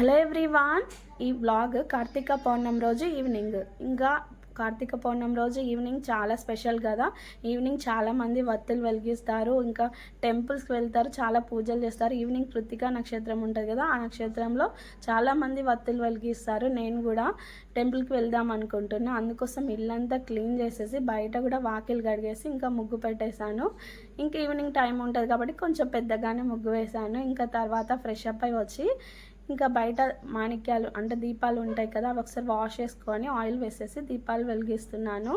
Hello everyone ఈ vlog Karthika Pournami రోజు evening. ఇంకా కార్తీక పౌర్ణం రోజు ఈవినింగ్ చాలా స్పెషల్ కదా. ఈవినింగ్ చాలామంది వత్తులు వెలిగిస్తారు ఇంకా టెంపుల్స్కి వెళ్తారు చాలా పూజలు చేస్తారు. ఈవినింగ్ కృతిక నక్షత్రం ఉంటుంది కదా ఆ నక్షత్రంలో చాలామంది వత్తులు వెలిగిస్తారు. నేను కూడా టెంపుల్కి వెళ్దాం అనుకుంటున్నా. అందుకోసం ఇల్లంతా క్లీన్ చేసేసి బయట కూడా వాకిలు కడిగేసి ఇంకా ముగ్గు పెట్టేశాను. ఇంకా ఈవినింగ్ టైం ఉంటుంది కాబట్టి కొంచెం పెద్దగానే ముగ్గు వేశాను. ఇంకా తర్వాత ఫ్రెష్ అప్ అయి వచ్చి ఇంకా బయట మాణిక్యాలు అంటే దీపాలు ఉంటాయి కదా అవి ఒకసారి వాష్ చేసుకొని ఆయిల్ వేసేసి దీపాలు వెలిగిస్తున్నాను.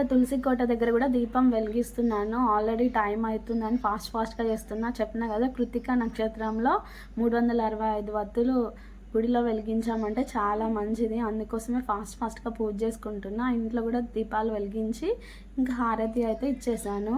ఇంకా తులసి కోట దగ్గర కూడా దీపం వెలిగిస్తున్నాను. ఆల్రెడీ టైం అవుతుందని ఫాస్ట్ ఫాస్ట్గా చేస్తున్నా. చెప్పిన కదా కృతిక నక్షత్రంలో మూడు వందల అరవై ఐదు వత్తులు గుడిలో వెలిగించామంటే చాలా మంచిది. అందుకోసమే ఫాస్ట్ ఫాస్ట్గా పూజ చేసుకుంటున్నా. ఇంట్లో కూడా దీపాలు వెలిగించి ఇంకా హారతి అయితే ఇచ్చేసాను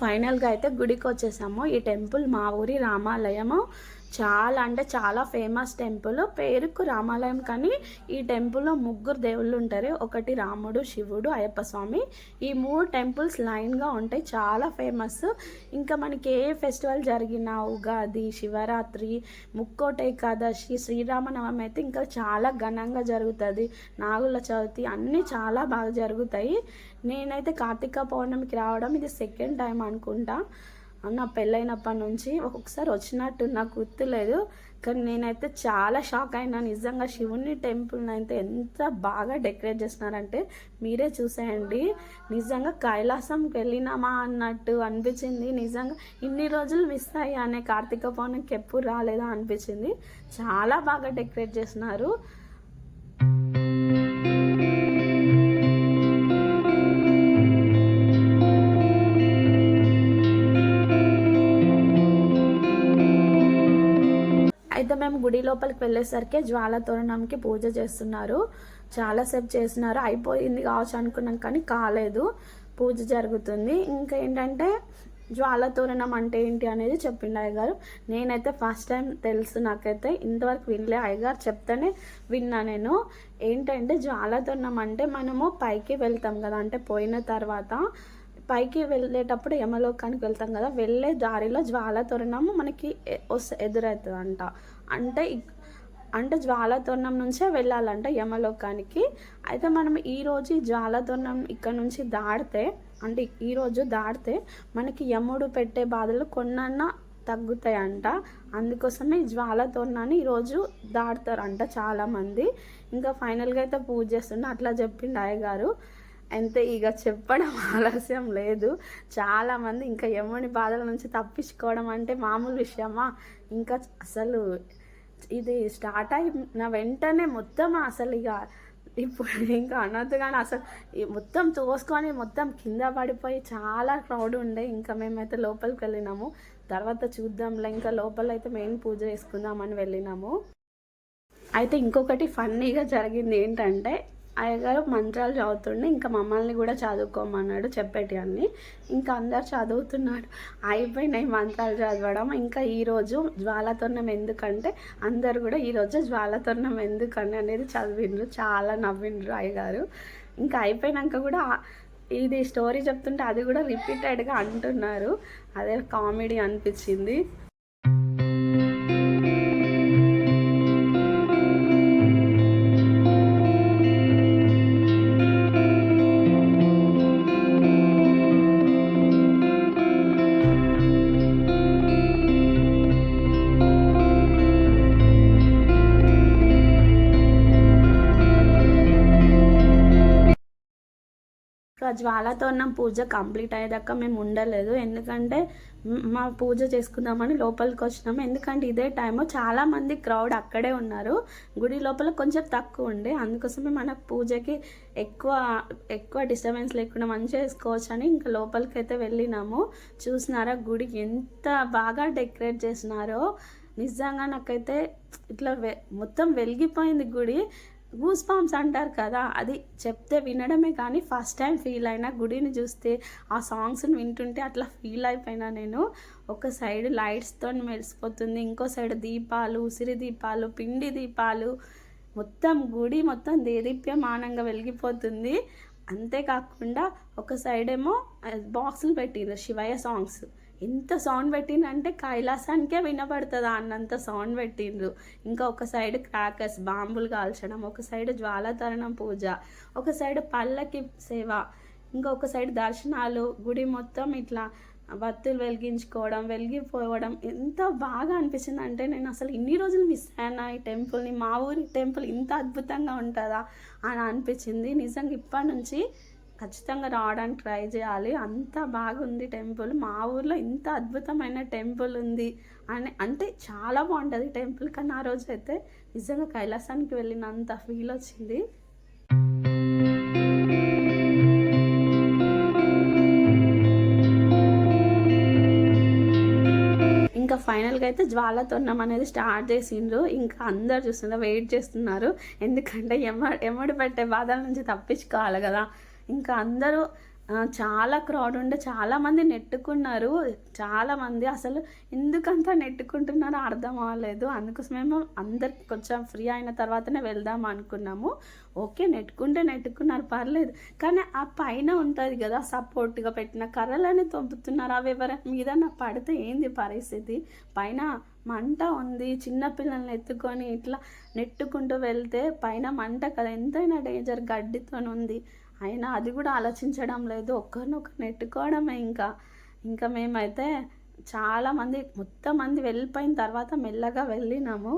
ఫైనల్గా అయితే గుడికి వచ్చేసాము ఈ టెంపుల్ మా ఊరి రామాలయము. చాలా అంటే చాలా ఫేమస్ టెంపుల్ పేరుకు రామాలయం కానీ ఈ టెంపుల్లో ముగ్గురు దేవుళ్ళు ఉంటారు. ఒకటి రాముడు శివుడు అయ్యప్ప స్వామి. ఈ మూడు టెంపుల్స్ లైన్గా ఉంటాయి. చాలా ఫేమస్ ఇంకా మనకి ఏ ఫెస్టివల్ జరిగినా ఉగాది శివరాత్రి ముక్కోట ఏకాదశి శ్రీరామనవమి అయితే ఇంకా చాలా ఘనంగా జరుగుతుంది. నాగుల చవితి అన్నీ చాలా బాగా జరుగుతాయి. నేనైతే కార్తీక పౌర్ణమికి రావడం ఇది సెకండ్ టైం అనుకుంటా. నా పెళ్ళైనప్పటి నుంచి ఒక్కొక్కసారి వచ్చినట్టు నాకు గుర్తులేదు. కానీ నేనైతే చాలా షాక్ అయినా. నిజంగా శివుని టెంపుల్ని అయితే ఎంత బాగా డెకరేట్ చేస్తున్నారంటే మీరే చూసేయండి. నిజంగా కైలాసంకి వెళ్ళినామా అన్నట్టు అనిపించింది. నిజంగా ఇన్ని రోజులు మిస్ అయ్యానే కార్తీక పౌర్ణమికి ఎప్పుడు రాలేదా అనిపించింది. చాలా బాగా డెకరేట్ చేస్తున్నారు. లోపలికి వెళ్ళేసరికి జ్వాల తోరణంకి పూజ చేస్తున్నారు. చాలాసేపు చేస్తున్నారు. అయిపోయింది కావచ్చు అనుకున్నాం కానీ కాలేదు. పూజ జరుగుతుంది. ఇంకా ఏంటంటే జ్వాల తోరణం అంటే ఏంటి అనేది చెప్పిండు అయ్యగారు. నేనైతే ఫస్ట్ టైం తెలుసు నాకైతే. ఇంతవరకు వినలే. అయ్యగారు చెప్తేనే విన్నా నేను. ఏంటంటే జ్వాల తోరణం అంటే మనము పైకి వెళ్తాం కదా. అంటే పోయిన తర్వాత పైకి వెళ్ళేటప్పుడు యమలోకానికి వెళ్తాం కదా. వెళ్ళే దారిలో జ్వాల తోరణం మనకి ఎ- ఎదురవుతుంది అంట అంటే అంటే జ్వాలతోరణం నుంచే వెళ్ళాలంట యమలోకానికి. అయితే మనం ఈరోజు ఈ ఇక్కడ నుంచి దాడితే అంటే ఈరోజు దాడితే మనకి యముడు పెట్టే బాధలు కొన్నన్నా తగ్గుతాయంట. అందుకోసమే జ్వాలతోరణాన్ని ఈరోజు దాడతారంట చాలామంది. ఇంకా ఫైనల్గా అయితే పూజ చేస్తుండే అట్లా చెప్పిండు అయ్యగారు అంతే ఇక చెప్పడం ఆలస్యం లేదు. చాలామంది ఇంకా యముని బాధల నుంచి తప్పించుకోవడం అంటే మామూలు విషయమా? ఇంకా అసలు ఇది స్టార్ట్ అయిన వెంటనే మొత్తం అసలు ఇక ఇప్పుడు ఇంకా అనొద్దు కానీ అసలు మొత్తం తోసుకొని మొత్తం కింద పడిపోయి చాలా క్రౌడ్ ఉండే. ఇంకా మేమైతే లోపలికి వెళ్ళినాము. తర్వాత చూద్దాంలే ఇంకా లోపల అయితే మెయిన్ పూజ చేసుకుందామని వెళ్ళినాము. అయితే ఇంకొకటి ఫన్నీగా జరిగింది ఏంటంటే అయ్యగారు మంత్రాలు చదువుతుండే. ఇంకా మమ్మల్ని కూడా చదువుకోమన్నాడు చెప్పేటి అన్ని. ఇంకా అందరు చదువుతున్నాడు. అయిపోయినాయి మంత్రాలు చదవడం. ఇంకా ఈరోజు జ్వాలతోరణం ఎందుకంటే అందరు కూడా ఈరోజు జ్వాలతోరణం ఎందుకని అనేది చదివిండ్రు. చాలా నవ్విండ్రు అయ్యగారు ఇంకా అయిపోయినాక కూడా ఇది స్టోరీ చెప్తుంటే అది కూడా రిపీటెడ్గా అంటున్నారు. అదే కామెడీ అనిపించింది. జ్వాలతోరణం పూజ కంప్లీట్ అయ్యేదాకా మేము ఉండలేదు. ఎందుకంటే మా పూజ చేసుకుందామని లోపలికి వచ్చినాము. ఎందుకంటే ఇదే టైము చాలామంది క్రౌడ్ అక్కడే ఉన్నారు. గుడి లోపల కొంచెం తక్కువ ఉండే. అందుకోసమే మన పూజకి ఎక్కువ ఎక్కువ డిస్టర్బెన్స్ లేకుండా మంచిగా చేసుకోవచ్చు అని ఇంకా లోపలికి అయితే వెళ్ళినాము. చూసినారా గుడి ఎంత బాగా డెకరేట్ చేసినారో. నిజంగా నాకైతే ఇట్లా వె మొత్తం వెలిగిపోయింది గుడి. గూస్ బాంబ్స్ అంటారు కదా అది చెప్తే వినడమే కానీ ఫస్ట్ టైం ఫీల్ అయినా గుడిని చూస్తే ఆ సాంగ్స్ని వింటుంటే అట్లా ఫీల్ అయిపోయినా నేను. ఒక సైడ్ లైట్స్తో మెరిసిపోతుంది ఇంకో సైడ్ దీపాలు ఉసిరి దీపాలు పిండి దీపాలు. మొత్తం గుడి మొత్తం దేదీప్యమానంగా వెలిగిపోతుంది. అంతేకాకుండా ఒక సైడ్ ఏమో బాక్సులు పెట్టిండ్రు శివయ్య సాంగ్స్ ఎంత సౌండ్ పెట్టిండ్రంటే కైలాసానికే వినబడుతుందా అన్నంత సౌండ్ పెట్టిండ్రు. ఇంకా ఒక సైడ్ క్రాకర్స్ బాంబులు కాల్చడం ఒక సైడ్ జ్వాలతరణం పూజ ఒక సైడ్ పల్లకి సేవ ఇంకొక సైడ్ దర్శనాలు గుడి మొత్తం ఇట్లా వత్తులు వెలిగించుకోవడం వెలిగిపోవడం ఎంత బాగా అనిపించింది అంటే నేను అసలు ఇన్ని రోజులు మిస్ అయ్యాను ఈ టెంపుల్ని? మా ఊరి టెంపుల్ ఇంత అద్భుతంగా ఉంటుందా అని అనిపించింది. నిజంగా ఇప్పటి నుంచి ఖచ్చితంగా రావడానికి ట్రై చేయాలి. అంత బాగుంది టెంపుల్. మా ఊర్లో ఇంత అద్భుతమైన టెంపుల్ ఉంది అని అంటే చాలా బాగుంటుంది టెంపుల్. కానీ ఆ రోజు అయితే నిజంగా కైలాసానికి వెళ్ళినంత ఫీల్ వచ్చింది. ఇంకా ఫైనల్గా అయితే జ్వాలతోరణం అనేది స్టార్ట్ చేసిండ్రు. ఇంకా అందరు చూస్తున్నారు వెయిట్ చేస్తున్నారు. ఎందుకంటే ఎమ ఎమ్మడి పెట్టే బాధల నుంచి తప్పించుకోవాలి కదా. ఇంకా అందరూ చాలా క్రౌడ్ ఉండే చాలామంది నెట్టుకున్నారు. చాలామంది అసలు ఎందుకంత నెట్టుకుంటున్నారో అర్థం అవ్వలేదు. అందుకోసమేమో అందరికి కొంచెం ఫ్రీ అయిన తర్వాతనే వెళ్దాం అనుకున్నాము. ఓకే నెట్టుకుంటే నెట్టుకున్నారు పర్లేదు. కానీ ఆ పైన ఉంటుంది కదా సపోర్ట్గా పెట్టిన కర్రలని తొంపుతున్నారు? అవి ఎవరైనా మీద నా పడితే ఏంది పరిస్థితి? పైన మంట ఉంది చిన్న పిల్లల్ని ఎత్తుకొని ఇట్లా నెట్టుకుంటూ వెళ్తే పైన మంట కదా ఎంతైనా డేంజర్ గడ్డితో ఉంది అయినా అది కూడా ఆలోచించడం లేదు. ఒక్కరినొకరు నెట్టుకోవడమే ఇంకా. ఇంకా మేమైతే చాలామంది మొత్తం మంది వెళ్ళిపోయిన తర్వాత మెల్లగా వెళ్ళినాము.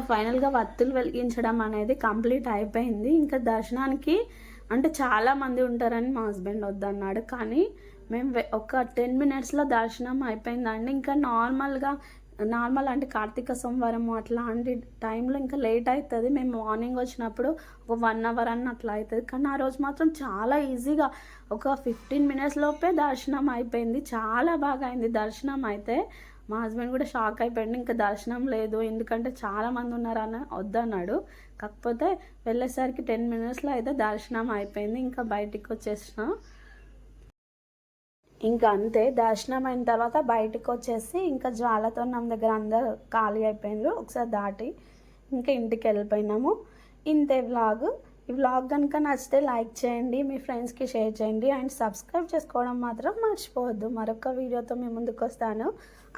ఇంకా ఫైనల్గా వత్తులు వెలిగించడం అనేది కంప్లీట్ అయిపోయింది. ఇంకా దర్శనానికి అంటే చాలా మంది ఉంటారని మా హస్బెండ్ వద్దన్నాడు. కానీ మేము ఒక టెన్ మినిట్స్లో దర్శనం అయిపోయిందండి. ఇంకా నార్మల్గా నార్మల్ అంటే కార్తీక సోమవారం అట్లాంటి టైంలో ఇంకా లేట్ అవుతుంది మేము మార్నింగ్ వచ్చినప్పుడు ఒక వన్ అవర్ అన్న అట్లా అవుతుంది కానీ ఆ రోజు మాత్రం చాలా ఈజీగా ఒక ఫిఫ్టీన్ మినిట్స్ లోపే దర్శనం అయిపోయింది. చాలా బాగా అయింది దర్శనం అయితే. మా హస్బెండ్ కూడా షాక్ అయిపోయింది ఇంకా దర్శనం లేదు. ఎందుకంటే చాలామంది ఉన్నారని వద్దన్నాడు. కాకపోతే వెళ్ళేసరికి టెన్ మినిట్స్లో అయితే దర్శనం అయిపోయింది. ఇంకా బయటికి వచ్చేసిన. ఇంకా అంతే. దర్శనం అయిన తర్వాత బయటకు వచ్చేసి ఇంకా జ్వాలతో నా దగ్గర అందరు ఖాళీ అయిపోయినారు. ఒకసారి దాటి ఇంకా ఇంటికి వెళ్ళిపోయినాము. ఇంతే వ్లాగ్ ఈ వ్లాగ్ కనుక నచ్చితే లైక్ చేయండి మీ ఫ్రెండ్స్కి షేర్ చేయండి అండ్ సబ్స్క్రైబ్ చేసుకోవడం మాత్రం మర్చిపోవద్దు. మరొక వీడియోతో మీ ముందుకు వస్తాను.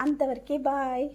అంతవరకు బాయ్